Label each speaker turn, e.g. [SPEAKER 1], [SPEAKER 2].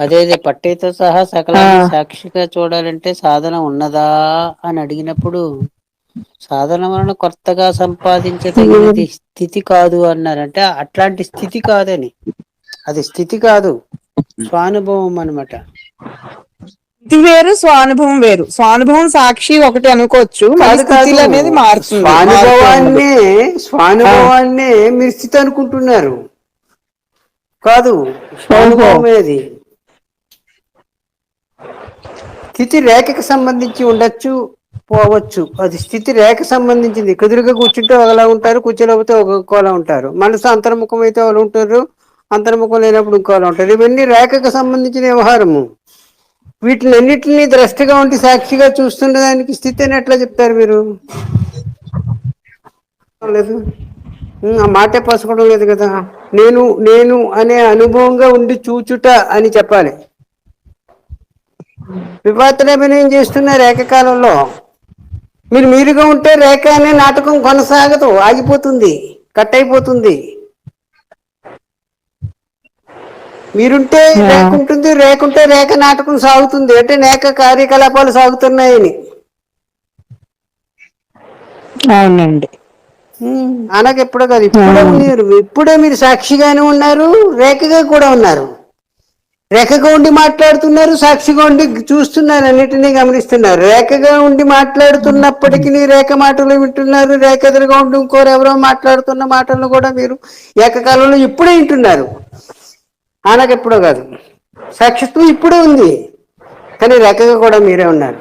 [SPEAKER 1] అదే అదే పట్టేతో సహా
[SPEAKER 2] ఆ.
[SPEAKER 1] సకలాన్ని సాక్షిగా చూడాలంటే సాధన ఉన్నదా అని అడిగినప్పుడు సాధన వలన కొత్తగా సంపాదించదగినది స్థితి కాదు అన్నారంటే అట్లాంటి స్థితి కాదని. అది స్థితి కాదు స్వానుభవం అనమాట
[SPEAKER 2] ఇది వేరు స్వానుభవం వేరు. స్వానుభవం సాక్షి ఒకటి అనుకో
[SPEAKER 1] కాదు కాదు.
[SPEAKER 2] మారుతూ ఉండదు
[SPEAKER 1] స్వానుభవాన్నే స్వానుభవాన్నే మీరు స్థితి అనుకుంటున్నారు. కాదు
[SPEAKER 2] ఓహో
[SPEAKER 1] స్వానుభవమే అది స్థితి రేఖకి సంబంధించి ఉండొచ్చు పోవచ్చు. అది స్థితి రేఖ సంబంధించింది. కుదురుగా కూర్చుంటే ఒకలా ఉంటారు కూర్చోలేకపోతే ఒకలా ఉంటారు. మనసు అంతర్ముఖం అయితే ఒకలా ఉంటారు అంతర్ముఖం లేనప్పుడు ఇంకోలా ఉంటారు. ఇవన్నీ రేఖకు సంబంధించిన వ్యవహారము. వీటినన్నింటినీ ద్రష్టిగా ఉండి సాక్షిగా చూస్తున్న దానికి స్థితి అని ఎట్లా చెప్తారు మీరు? లేదు. ఆ మాటే పసుకోవడం లేదు కదా. నేను నేను అనే అనుభవంగా ఉండి చూచుట అని చెప్పాలి. వివర్తనాభినయం చేస్తున్నారు ఏకకాలంలో? మీరు మీరుగా ఉంటే రేఖ అనే నాటకం కొనసాగదు ఆగిపోతుంది కట్ అయిపోతుంది. మీరుంటే రేఖ ఉంటుంది రేకుంటే రేఖ నాటకం సాగుతుంది. అంటే నేక కార్యకలాపాలు సాగుతున్నాయని.
[SPEAKER 2] అవునండి.
[SPEAKER 1] అనక ఎప్పుడో కాదు ఇప్పుడే ఉన్నారు ఇప్పుడే మీరు సాక్షిగానే ఉన్నారు రేఖగా కూడా ఉన్నారు. రేఖగా ఉండి మాట్లాడుతున్నారు సాక్షిగా ఉండి చూస్తున్నారు అన్నిటినీ గమనిస్తున్నారు. రేఖగా ఉండి మాట్లాడుతున్నప్పటికీ రేఖ మాటలు వింటున్నారు రేఖ ఎదురుగా ఉండి ఇంకోరు ఎవరో మాట్లాడుతున్న మాటలను కూడా మీరు ఏకకాలంలో ఇప్పుడే వింటున్నారు. ఆనకెప్పుడో కాదు. సాక్షిత్వం ఇప్పుడే ఉంది. కానీ రేఖగా కూడా మీరే ఉన్నారు.